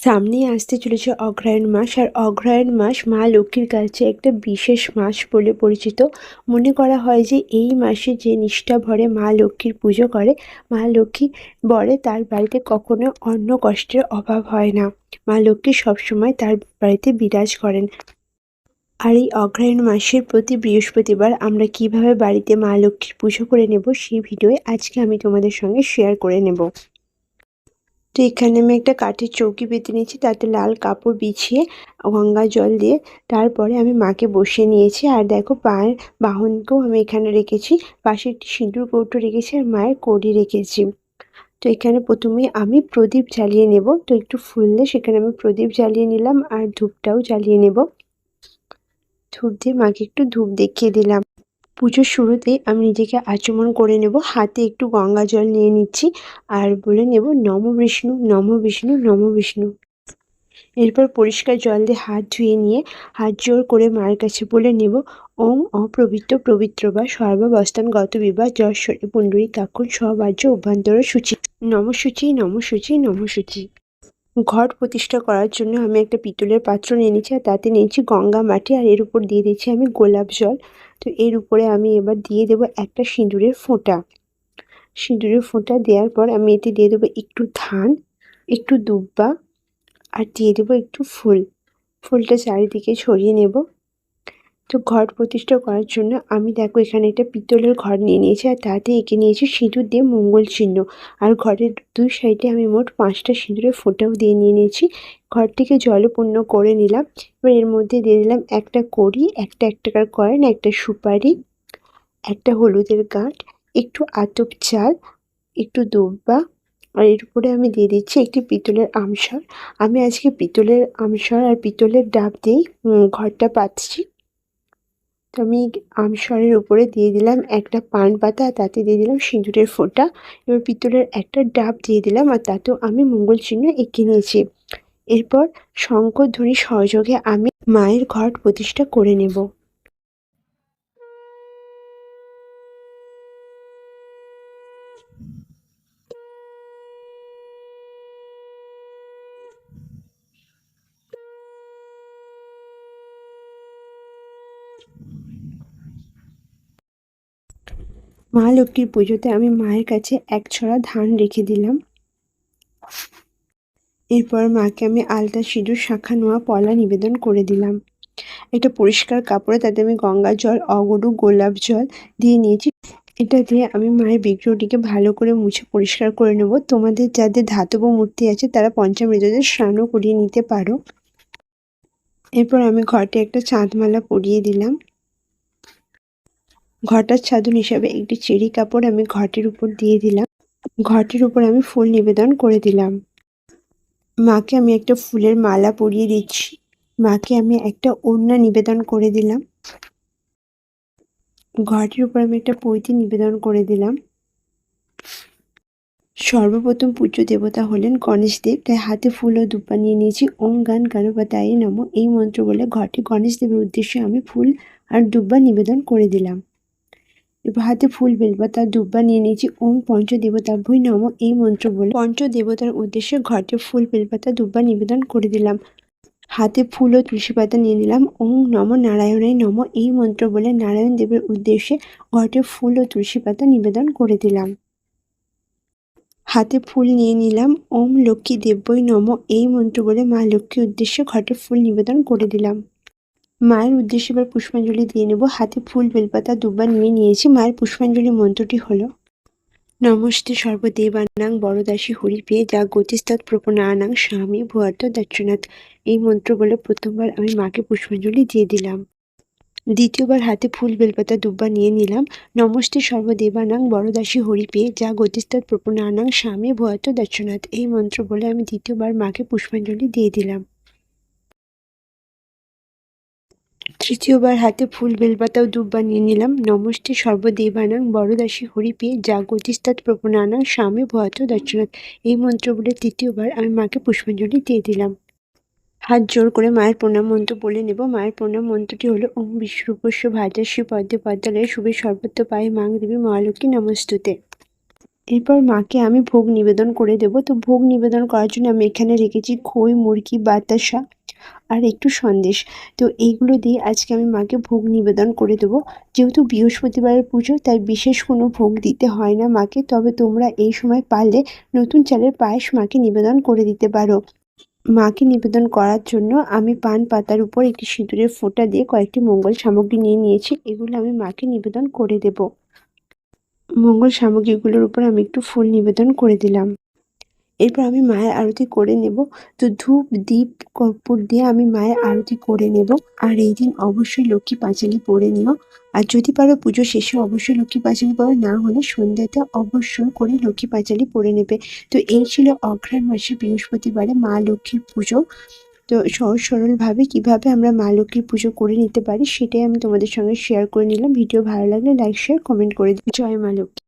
সামনেই আসতে চলেছে অগ্রহায়ণ মাস, আর অগ্রহায়ণ মাস মা লক্ষ্মীর কাছে একটা বিশেষ মাস বলে পরিচিত। মনে করা হয় যে এই মাসে যে নিষ্ঠা ভরে মা লক্ষ্মীর পুজো করে, মা লক্ষ্মী বলে তার বাড়িতে কখনো অন্য কষ্টের অভাব হয় না। মা লক্ষ্মী সবসময় তার বাড়িতে বিরাজ করেন। আর এই অগ্রহায়ণ মাসের প্রতি বৃহস্পতিবার আমরা কীভাবে বাড়িতে মা লক্ষ্মীর পুজো করে নেব, সেই ভিডিওয়ে আজকে আমি তোমাদের সঙ্গে শেয়ার করে নেব। তো এখানে আমি একটা কাঠের চৌকি পেতে নিয়েছি, তাতে লাল কাপড় বিছিয়ে গঙ্গা জল দিয়ে তারপরে আমি মাকে বসিয়ে নিয়েছি। আর দেখো পায়ের বাহনকেও আমি এখানে রেখেছি, পাশে একটি সিঁদুর কৌটো রেখেছি আর মায়ের কড়ি রেখেছি। তো এখানে প্রথমে আমি প্রদীপ জ্বালিয়ে নেব, তো একটু ফুললে সেখানে আমি প্রদীপ জ্বালিয়ে নিলাম আর ধূপটাও জ্বালিয়ে নেব। ধূপ দিয়ে মাকে একটু ধূপ দেখিয়ে দিলাম। পুজোর শুরুতে আমি নিজেকে আচমন করে নেব। হাতে একটু গঙ্গা জল নিয়ে নিচ্ছি আর বলে নেব, নম বিষ্ণু নম বিষ্ণু নম বিষ্ণু। এরপর পরিষ্কার জল দিয়ে হাত ধুয়ে নিয়ে হাত জোর করে মায়ের কাছে বলে নেব, ওম অপ্রবৃত্ত পবিত্র বা সর্বাবস্থান গত বিবাহ যশ্বরী পুণ্ডরী, কাকুন সবাজ্য অভ্যন্তর সূচি। নমসূচি নমসূচি নমসূচি ঘট প্রতিষ্ঠা করার জন্য আমি একটা পিতলের পাত্র নিয়ে নিচ্ছি আর তাতে নিয়েছি গঙ্গা মাটি আর এর উপর দিয়ে দিচ্ছি আমি গোলাপ জল। তো এর উপরে আমি এবার দিয়ে দেব একটা সিঁদুরের ফোঁটা। সিঁদুরের ফোঁটা দেওয়ার পর আমি এতে দিয়ে দেবো একটু ধান, একটু দুব্বা আর দিয়ে দেবো একটু ফুল। ফুলটা চারিদিকে ছড়িয়ে নেব। তো ঘর প্রতিষ্ঠা করার জন্য আমি দেখো এখানে একটা পিতলের ঘর নিয়ে নিয়েছি আর তাতে এঁকে নিয়েছি সিঁদুর দিয়ে মঙ্গল চিহ্ন। আর ঘরের দুই সাইডে আমি মোট পাঁচটা সিঁদুরের ফোঁটাও দিয়ে নিয়ে নিয়েছি। ঘরটিকে জলপূর্ণ করে নিলাম। এবার এর মধ্যে দিয়ে দিলাম একটা কড়ি, একটা এক টাকার কয়েন, একটা সুপারি, একটা হলুদের গাঁট, একটু আতপ চাল, একটু দুব্বা আর এর উপরে আমি দিয়ে দিচ্ছি একটি পিতলের আমসর আমি আজকে পিতলের আমসর আর পিতলের ডাব দিয়েই ঘরটা পাচ্ছি তো আমি আমসরের উপরে দিয়ে দিলাম একটা পান পাতা, তাতে দিয়ে দিলাম সিঁদুরের ফোঁটা এবার পিতলের একটা ডাব দিয়ে দিলাম আর তাতেও আমি মঙ্গল চিহ্ন এঁকে নিয়েছি। এরপর শঙ্কর ধ্বনি সহযোগে আমি মায়ের ঘট প্রতিষ্ঠা করে নেব। মা লক্ষ্মীর পুজোতে আমি মায়ের কাছে এক ছড়া ধান রেখে দিলাম। এরপর মাকে আমি আলতা সিঁদুর, শাখা, নোয়া, পলা নিবেদন করে দিলাম। এটা পরিষ্কার কাপড়ে তাতে আমি গঙ্গা জল, অগরু, গোলাপ জল দিয়ে নিয়েছি। এটা দিয়ে আমি মায়ের বিগ্রহটিকে ভালো করে মুছে পরিষ্কার করে নেব। তোমাদের যাদের ধাতব মূর্তি আছে, তারা পঞ্চামৃতদের স্নানও করিয়ে নিতে পারো। এরপর আমি ঘটে একটা চাঁদমালা পরিয়ে দিলাম। ঘটার ছাদন হিসাবে একটি চেরি কাপড় আমি ঘটের উপর দিয়ে দিলাম। ঘটের উপর আমি ফুল নিবেদন করে দিলাম। মাকে আমি একটা ফুলের মালা পরিয়ে দিচ্ছি। মাকে আমি একটা ওড়না নিবেদন করে দিলাম। ঘটের উপর আমি একটা পৈতি নিবেদন করে দিলাম। সর্বপ্রথম পূজ্য দেবতা হলেন গণেশ দেব, তাই হাতে ফুল ও দুপা নিয়ে নিয়েছি। ওম গান গণপতায় নম, এই মন্ত্র বলে ঘটে গণেশ দেবের উদ্দেশ্যে আমি ফুল আর দুব্বা নিবেদন করে দিলাম। হাতে ফুল বেলপাতা দুব্বা নিয়ে নিয়েছি। ওম পঞ্চদেবতাভ্যই নম, এই মন্ত্র বলে। পঞ্চদেবতার উদ্দেশ্যে ঘটে ফুল বেলপাতা দুব্বা নিবেদন করে দিলাম। হাতে ফুল ও তুলসী পাতা নিয়ে নিলাম। ওম নম নারায়ণাই নম, এই মন্ত্র বলে নারায়ণ দেবের উদ্দেশ্যে ঘটে ফুল ও তুলসী পাতা নিবেদন করে দিলাম। হাতে ফুল নিয়ে নিলাম। ওম লক্ষ্মী দেব্যই নম, এই মন্ত্র বলে মা লক্ষ্মীর উদ্দেশ্যে ঘটে ফুল নিবেদন করে দিলাম। মায়ের উদ্দেশ্যে এবার পুষ্পাঞ্জলি দিয়ে নেব। হাতে ফুল, বেলপাতা, দুবার নিয়ে নিয়েছি। মায়ের পুষ্পাঞ্জলি মন্ত্রটি হলো, নমস্তে সর্বদেবানাং হরি পেয়ে যা গতিস্তৎ প্রপনানাং স্বামী ভুয়ার্ত দক্ষিণাথ এই মন্ত্র বলে প্রথমবার আমি মাকে পুষ্পাঞ্জলি দিয়ে দিলাম। দ্বিতীয়বার হাতে ফুল, বেলপাতা দুব্বা নিয়ে নিলাম। নমস্তে সর্বদেবানাং হরি পেয়ে যা গতিস্তৎ প্রপনানাং স্বামী ভুয়ার্ত দক্ষিণাথ এই মন্ত্র বলে আমি দ্বিতীয়বার মাকে পুষ্পাঞ্জলি দিয়ে দিলাম। তৃতীয়বার হাতে ফুল বেলপাতা ও দুব্বা নিয়ে নিলাম। নমস্তে সর্বদেবানাং বড়দাসী হরি পেয়ে জাগতিস্তাৎ প্রপনানাং স্বামী ভয়ত দর্শনাথ এই মন্ত্র বলে তৃতীয়বার আমি মাকে পুষ্পাঞ্জলি দিয়ে দিলাম। হাত জোর করে মায়ের প্রণাম মন্ত্র বলে নেব। মায়ের প্রণাম মন্ত্রটি হলো, ওম বিশ্বরূপস্য ভাজাশ্রী পদ্মে পদ্মালয়ে শুভে সর্বত্র পায়ে মাং দেবী মহালক্ষ্মী নমস্তুতে। এরপর মাকে আমি ভোগ নিবেদন করে দেব। তো ভোগ নিবেদন করার জন্য আমি এখানে রেখেছি খই, মুরগি, বাতাসা আর একটু সন্দেশ। তো এইগুলো দিয়ে আজকে আমি মাকে ভোগ নিবেদন করে দেবো। যেহেতু বৃহস্পতিবারের পুজো, তাই বিশেষ কোনো ভোগ দিতে হয় না মাকে। তবে তোমরা এই সময় পারলে নতুন চালের পায়েস মাকে নিবেদন করে দিতে পারো। মাকে নিবেদন করার জন্য আমি পান পাতার উপর একটি সিঁদুরের ফোঁটা দিয়ে কয়েকটি মঙ্গল সামগ্রী নিয়ে নিয়েছি। এগুলো আমি মাকে নিবেদন করে দেব। মঙ্গল সামগ্রীগুলোর উপর আমি একটু ফুল নিবেদন করে দিলাম। এরপর আমি মায়ের আরতি করে নেব। তো ধূপ, দীপ, কর্পূর দিয়ে আমি মায়ের আরতি করে নেব। আর এই দিন অবশ্যই লক্ষ্মী পাঁচালি পরে নিও। আর যদি পারো পুজো শেষে অবশ্যই লক্ষ্মী পাঁচালি পড়ো না হলে সন্ধ্যাতে অবশ্যই করে লক্ষ্মী পাঁচালি পরে নেবে। তো এই ছিল অঘ্রাণ মাসে বৃহস্পতিবারে মা লক্ষ্মীর পুজো। তো সহজ সরলভাবে কীভাবে আমরা মা লক্ষ্মীর পুজো করে নিতে পারি, সেটাই আমি তোমাদের সঙ্গে শেয়ার করে নিলাম। ভিডিও ভালো লাগলে লাইক শেয়ার কমেন্ট করে দিই জয় মা লক্ষ্মী।